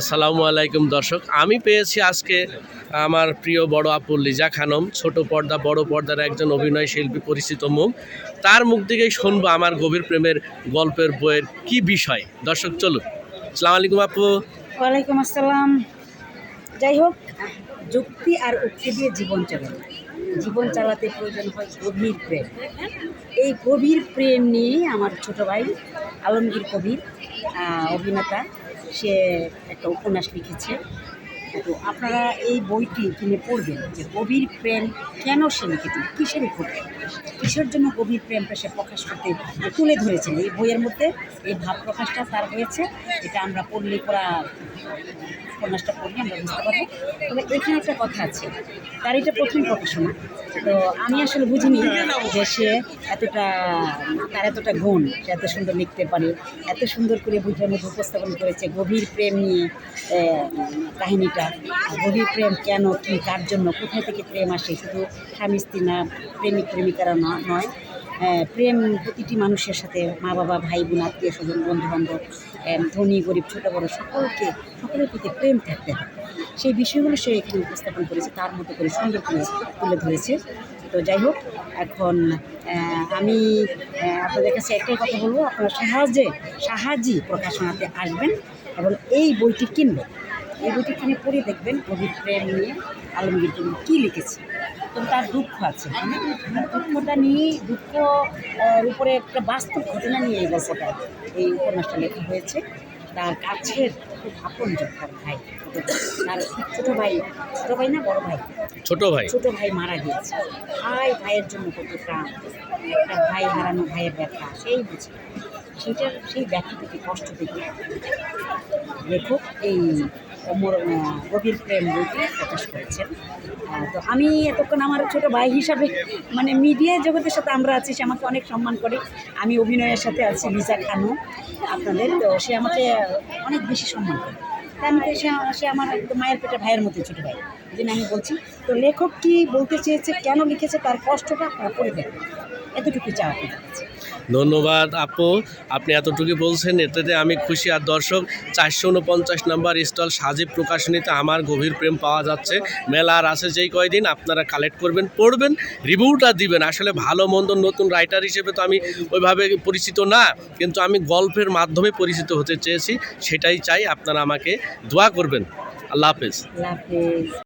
আসসালামু আলাইকুম দর্শক। আমি পেয়েছি আজকে আমার প্রিয় বড় আপু লিজা খানম, ছোট পর্দা, বড় পর্দার একজন অভিনয় শিল্পী পরিচিত মুখ। তার মুখ থেকেই শুনব আমার গভীর প্রেমের গল্পের বইয়ের কি বিষয়। দর্শক, চলুন। আসসালামু আলাইকুম আপু। ওয়ালাইকুম আসসালাম। যাই হোক, যুক্তি আর উক্তি দিয়ে জীবন চলে। জীবন চালাতে প্রয়োজন হয় গভীর প্রেম। এই গভীর প্রেম নিয়ে আমার ছোট ভাই আলমগীর কবির অভিনেতা। সে একটা উপন্যাস লিখেছে। তো আপনারা এই বইটি কিনে পড়বেন যে গভীর প্রেম কেন সে লিখেছে কিসের উপরে? কিসের জন্য গভীর প্রেমটা সে প্রকাশ করতে তুলে ধরেছেন? এই বইয়ের মধ্যে এই ভাব প্রকাশটা তার হয়েছে, এটা আমরা পড়লে পড়া উপন্যাসটা পড়লে আমরা বুঝতে পারব। তবে এখানে একটা কথা আছে, তার এটা প্রথম প্রকাশনা। তো আমি আসলে বুঝিনি যে সে এতটা, তার এতটা গুণ, সে এত সুন্দর লিখতে পারে, এত সুন্দর করে বইটার মধ্যে উপস্থাপন করেছে গভীর প্রেম নিয়ে কাহিনীটা। গভীর প্রেম কেন কি, কার জন্য, কোথায় থেকে প্রেম আসে? শুধু স্বামী স্ত্রী না, প্রেমিক, প্রেমিকারা নয়। প্রেম প্রতিটি মানুষের সাথে মা বাবা ভাই বোন আত্মীয় স্বজন বন্ধু বান্ধব ধনী, গরিব, ছোটো, বড়ো, সকলকে, সকলের প্রতি প্রেম থাকতে হয়। সেই বিষয়গুলো সে এখানে উপস্থাপন করেছে, তার মতো করে সুন্দর করে তুলে ধরেছে। তো যাই হোক, এখন আমি আপনাদের কাছে একটাই কথা বলব, আপনারা সাহায্যে সাহায্যি প্রকাশনাতে আসবেন এবং এই বইটি কিনবেন। এই বইটি কিনে পড়ে দেখবেন গভীর প্রেম নিয়ে আলমগীর কবি কী লিখেছে তো তার দুঃখ আছে হ্যাঁ? দুঃখটা নিয়ে দুঃখ উপরে একটা বাস্তব ঘটনা নিয়ে এই গল্পটা এই উপন্যাসটা লেখা হয়েছে। তার কাছের খুব আপন তার ভাই তার ছোটো ভাই ছোটো ভাই না বড় ভাই? ছোট ভাই। ছোট ভাই মারা গিয়েছে। ভাই ভাইয়ের জন্য কত প্রাণ। একটা ভাই হারানো ভাইয়ের ব্যথা সেই বুঝে। সেটার সেই ব্যথা থেকে কষ্ট থেকে লেখক এই অমর গভীর প্রেম বইটি প্রকাশ করেছেন। তো আমি এতক্ষণ আমার ছোট ভাই হিসাবে মানে মিডিয়া জগতের সাথে আমরা আছি, সে আমাকে অনেক সম্মান করে। আমি অভিনয়ের সাথে আছি, লিজা খানু আপনাদের। তো সে আমাকে অনেক বেশি সম্মান করে। তাই আমি সে সে আমার মায়ের পেটে ভাইয়ের মতো ছোটো ভাই। জন্য আমি বলছি, তো লেখক কি বলতে চেয়েছে, কেন লিখেছে, তার কষ্টটা আপনারা পড়ে দেখবেন এতটুকু চাওয়া আপনাদের ধন্যবাদ আপু। আপনি এতটুকু বলছেন, এটাতে আমি খুশি। আর দর্শক, চারশো উনপঞ্চাশ নাম্বার স্টল সাজিব প্রকাশনীতে আমার গভীর প্রেম পাওয়া যাচ্ছে। মেলার আছে যেই কয়দিন, আপনারা কালেক্ট করবেন, পড়বেন রিভিউটা দিবেন। আসলে ভালো মন্দ নতুন রাইটার হিসেবে তো আমি ওইভাবে পরিচিত না, কিন্তু আমি গল্পের মাধ্যমে পরিচিত হতে চেয়েছি। সেটাই চাই, আপনারা আমাকে দোয়া করবেন। আল্লাহ হাফেজ।